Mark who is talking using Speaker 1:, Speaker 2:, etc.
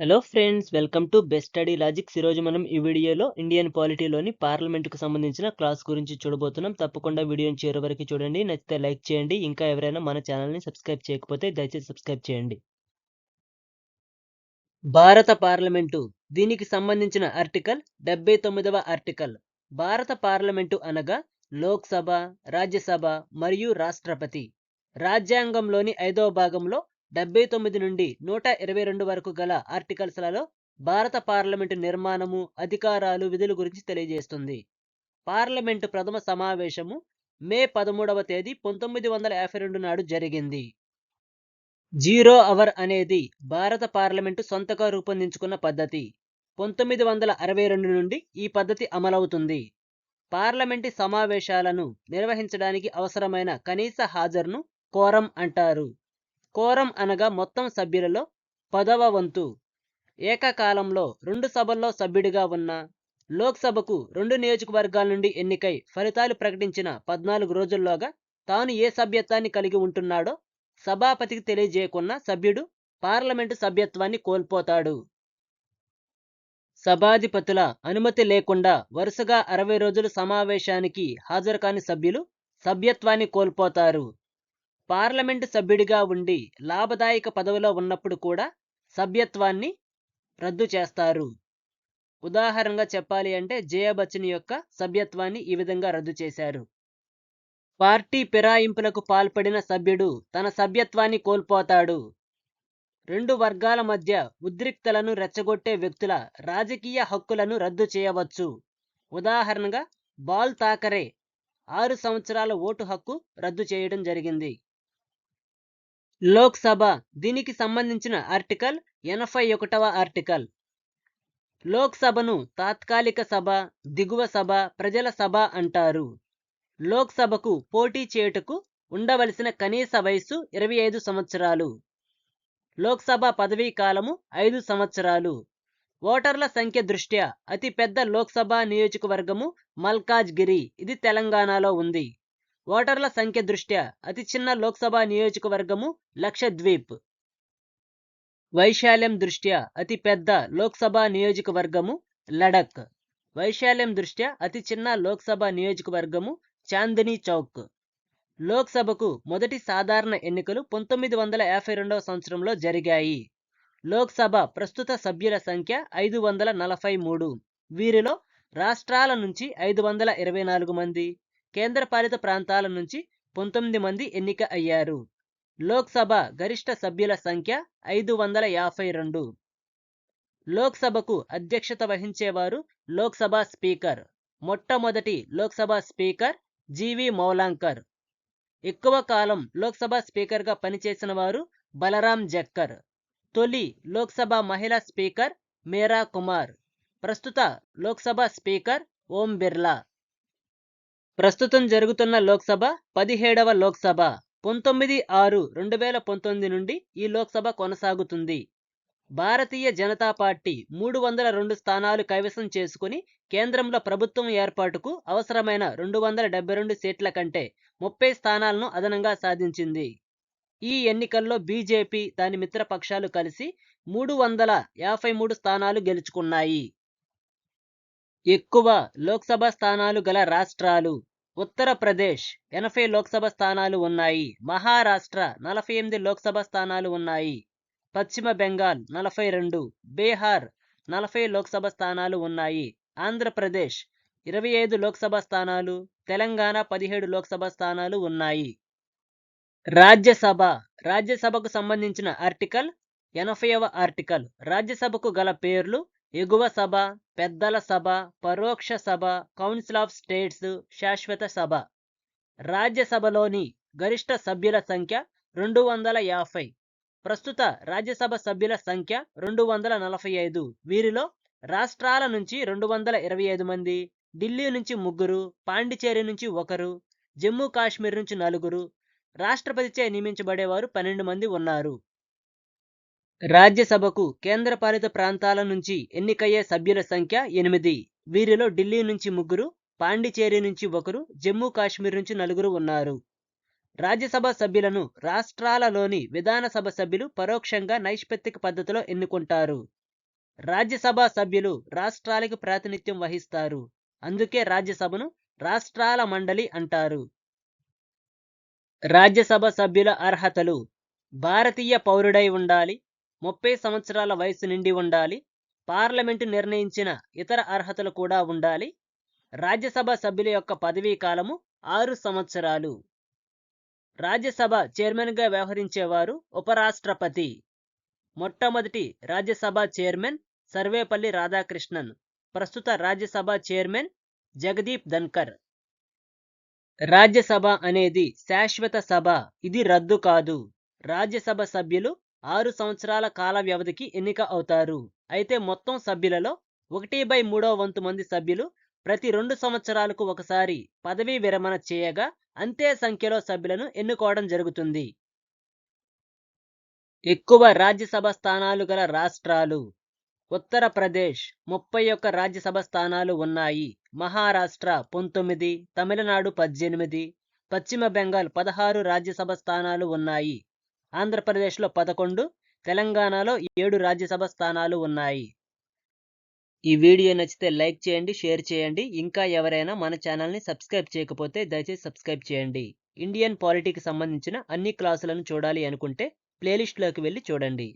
Speaker 1: Hello friends welcome to best study logics ఈరోజు మనం ఈ వీడియోలో ఇండియన్ పాలిటీలోని పార్లమెంటుకు సంబంధించిన క్లాస్ గురించి చూడబోతున్నాం. తప్పకుండా వీడియోని చివరి వరకు చూడండి. నచ్చితే లైక్ చేయండి. ఇంకా ఎవరైనా మన ఛానల్ని సబ్స్క్రైబ్ చేయకపోతే దయచేసి సబ్స్క్రైబ్ చేయండి. భారత పార్లమెంటు దీనికి సంబంధించిన ఆర్టికల్ డెబ్బై తొమ్మిదవ ఆర్టికల్ భారత పార్లమెంటు అనగా లోక్సభ రాజ్యసభ మరియు రాష్ట్రపతి. రాజ్యాంగంలోని ఐదవ భాగంలో డెబ్బై తొమ్మిది నుండి నూట ఇరవై రెండు వరకు గల ఆర్టికల్స్లలో భారత పార్లమెంటు నిర్మాణము అధికారాలు విధుల గురించి తెలియజేస్తుంది. పార్లమెంటు ప్రథమ సమావేశము మే పదమూడవ తేదీ పంతొమ్మిది వందల యాభై రెండు నాడు జరిగింది. జీరో అవర్ అనేది భారత పార్లమెంటు సొంతగా రూపొందించుకున్న పద్ధతి. పంతొమ్మిది వందల అరవై రెండు నుండి ఈ పద్ధతి అమలవుతుంది. పార్లమెంటు సమావేశాలను నిర్వహించడానికి అవసరమైన కనీస హాజరును కోరం అంటారు. కోరం అనగా మొత్తం సభ్యులలో పదవ వంతు ఏకకాలంలో రెండు సభల్లో సభ్యుడిగా ఉన్న లోక్సభకు రెండు నియోజకవర్గాల నుండి ఎన్నికై ఫలితాలు ప్రకటించిన పద్నాలుగు రోజుల్లోగా తాను ఏ సభ్యత్వాన్ని కలిగి ఉంటున్నాడో సభాపతికి తెలియజేయకున్న సభ్యుడు పార్లమెంటు సభ్యత్వాన్ని కోల్పోతాడు. సభాధిపతుల అనుమతి లేకుండా వరుసగా అరవై రోజులు సమావేశానికి హాజరు కాని సభ్యులు సభ్యత్వాన్ని కోల్పోతారు. పార్లమెంటు సభ్యుడిగా ఉండి లాభదాయక పదవిలో ఉన్నప్పుడు కూడా సభ్యత్వాన్ని రద్దు చేస్తారు. ఉదాహరణగా చెప్పాలి అంటే జయ బచ్చన్ యొక్క సభ్యత్వాన్ని ఈ విధంగా రద్దు చేశారు. పార్టీ ఫిరాయింపులకు పాల్పడిన సభ్యుడు తన సభ్యత్వాన్ని కోల్పోతాడు. రెండు వర్గాల మధ్య ఉద్రిక్తలను రెచ్చగొట్టే వ్యక్తుల రాజకీయ హక్కులను రద్దు చేయవచ్చు. ఉదాహరణగా బాల్ తాకరే ఆరు సంవత్సరాల ఓటు హక్కు రద్దు చేయడం జరిగింది. లోక్సభ దీనికి సంబంధించిన ఆర్టికల్ ఎనభై ఒకటవ ఆర్టికల్. లోక్సభను తాత్కాలిక సభ దిగువ సభ ప్రజల సభ అంటారు. లోక్సభకు పోటీ చేయుటకు ఉండవలసిన కనీస వయస్సు ఇరవై ఐదు సంవత్సరాలు. లోక్సభ పదవీ కాలము ఐదు సంవత్సరాలు. ఓటర్ల సంఖ్య దృష్ట్యా అతిపెద్ద లోక్సభ నియోజకవర్గము మల్కాజ్గిరి ఇది తెలంగాణలో ఉంది. ఓటర్ల సంఖ్య దృష్ట్యా అతి చిన్న లోక్సభ నియోజకవర్గము లక్షద్వీప్. వైశాల్యం దృష్ట్యా అతి పెద్ద లోక్సభ నియోజకవర్గము లడక్. వైశాల్యం దృష్ట్యా అతి చిన్న లోక్సభ నియోజకవర్గము చాందినీ చౌక్. లోక్సభకు మొదటి సాధారణ ఎన్నికలు పంతొమ్మిది వందల యాభై రెండవ సంవత్సరంలో జరిగాయి. లోక్సభ ప్రస్తుత సభ్యుల సంఖ్య ఐదు వందల నలభై మూడు. వీరిలో రాష్ట్రాల నుంచి ఐదు వందల ఇరవై నాలుగు మంది. కేంద్రపాలిత ప్రాంతాల నుంచి పంతొమ్మిది మంది ఎన్నిక అయ్యారు. లోక్సభ గరిష్ట సభ్యుల సంఖ్య ఐదు వందల యాభై రెండు. లోక్సభకు అధ్యక్షత వహించేవారు లోక్సభ స్పీకర్. మొట్టమొదటి లోక్సభ స్పీకర్ జీవి మౌలాంకర్. ఎక్కువ కాలం లోక్సభ స్పీకర్గా పనిచేసిన వారు బలరాం జక్కర్. తొలి లోక్సభ మహిళా స్పీకర్ మేరా కుమార్. ప్రస్తుత లోక్సభ స్పీకర్ ఓం బిర్లా. ప్రస్తుతం జరుగుతున్న లోక్సభ పదిహేడవ లోక్సభ పంతొమ్మిది ఆరు రెండు వేల పంతొమ్మిది నుండి ఈ లోక్సభ కొనసాగుతుంది. భారతీయ జనతా పార్టీ మూడు వందల రెండు స్థానాలు కైవసం చేసుకుని కేంద్రంలో ప్రభుత్వం ఏర్పాటుకు అవసరమైన రెండు వందల డెబ్బై రెండు సీట్ల కంటే ముప్పై స్థానాలను అదనంగా సాధించింది. ఈ ఎన్నికల్లో బీజేపీ దాని మిత్రపక్షాలు కలిసి మూడు వందల యాభై మూడు స్థానాలు గెలుచుకున్నాయి. ఎక్కువ లోక్సభ స్థానాలు గల రాష్ట్రాలు ఉత్తరప్రదేశ్ ఎనభై లోక్సభ స్థానాలు ఉన్నాయి. మహారాష్ట్ర నలభై ఎనిమిది లోక్సభ స్థానాలు ఉన్నాయి. పశ్చిమ బెంగాల్ నలభై రెండు. బీహార్ నలభై లోక్సభ స్థానాలు ఉన్నాయి. ఆంధ్రప్రదేశ్ ఇరవై ఐదు లోక్సభ స్థానాలు. తెలంగాణ పదిహేడు లోక్సభ స్థానాలు ఉన్నాయి. రాజ్యసభ. రాజ్యసభకు సంబంధించిన ఆర్టికల్ ఎనభైవ ఆర్టికల్. రాజ్యసభకు గల పేర్లు ఎగువ సభ పెద్దల సభ పరోక్ష సభ కౌన్సిల్ ఆఫ్ స్టేట్స్ శాశ్వత సభ. రాజ్యసభలోని గరిష్ట సభ్యుల సంఖ్య రెండు వందల యాభై. ప్రస్తుత రాజ్యసభ సభ్యుల సంఖ్య రెండు వందల నలభై ఐదు. వీరిలో రాష్ట్రాల నుంచి రెండు వందల ఇరవై ఐదు మంది ఢిల్లీ నుంచి ముగ్గురు పాండిచేరి నుంచి ఒకరు జమ్మూ కాశ్మీర్ నుంచి నలుగురు రాష్ట్రపతిచే నియమించబడేవారు పన్నెండు మంది ఉన్నారు. రాజ్యసభకు కేంద్రపాలిత ప్రాంతాల నుంచి ఎన్నికయ్యే సభ్యుల సంఖ్య ఎనిమిది. వీరిలో ఢిల్లీ నుంచి ముగ్గురు పాండిచేరి నుంచి ఒకరు జమ్మూ కాశ్మీర్ నుంచి నలుగురు ఉన్నారు. రాజ్యసభ సభ్యులను రాష్ట్రాలలోని విధానసభ సభ్యులు పరోక్షంగా నైష్పత్తిక పద్ధతిలో ఎన్నుకుంటారు. రాజ్యసభ సభ్యులు రాష్ట్రాలకు ప్రాతినిధ్యం వహిస్తారు. అందుకే రాజ్యసభను రాష్ట్రాల మండలి అంటారు. రాజ్యసభ సభ్యుల అర్హతలు. భారతీయ పౌరుడై ఉండాలి. ముప్పై సంవత్సరాల వయసు నిండి ఉండాలి. పార్లమెంటు నిర్ణయించిన ఇతర అర్హతలు కూడా ఉండాలి. రాజ్యసభ సభ్యుల యొక్క పదవీ కాలము ఆరు సంవత్సరాలు. రాజ్యసభ చైర్మన్గా వ్యవహరించేవారు ఉపరాష్ట్రపతి. మొట్టమొదటి రాజ్యసభ చైర్మన్ సర్వేపల్లి రాధాకృష్ణన్. ప్రస్తుత రాజ్యసభ చైర్మన్ జగదీప్ ధన్కర్. రాజ్యసభ అనేది శాశ్వత సభ. ఇది రద్దు కాదు. రాజ్యసభ సభ్యులు ఆరు సంవత్సరాల కాల వ్యవధికి ఎన్నిక అవుతారు. అయితే మొత్తం సభ్యులలో ఒకటి బై మూడో వంతు మంది సభ్యులు ప్రతి రెండు సంవత్సరాలకు ఒకసారి పదవీ విరమణ చేయగా అంతే సంఖ్యలో సభ్యులను ఎన్నుకోవడం జరుగుతుంది. ఎక్కువ రాజ్యసభ స్థానాలు గల రాష్ట్రాలు. ఉత్తరప్రదేశ్ ముప్పై ఒక్క రాజ్యసభ స్థానాలు ఉన్నాయి. మహారాష్ట్ర పంతొమ్మిది తమిళనాడు పద్దెనిమిది పశ్చిమ బెంగాల్ పదహారు రాజ్యసభ స్థానాలు ఉన్నాయి. ఆంధ్రప్రదేశ్లో పదకొండు తెలంగాణలో ఏడు రాజ్యసభ స్థానాలు ఉన్నాయి. ఈ వీడియో నచ్చితే లైక్ చేయండి షేర్ చేయండి. ఇంకా ఎవరైనా మన ఛానల్ని సబ్స్క్రైబ్ చేయకపోతే దయచేసి సబ్స్క్రైబ్ చేయండి. ఇండియన్ పాలిటీకి సంబంధించిన అన్ని క్లాసులను చూడాలి అనుకుంటే ప్లేలిస్ట్లోకి వెళ్ళి చూడండి.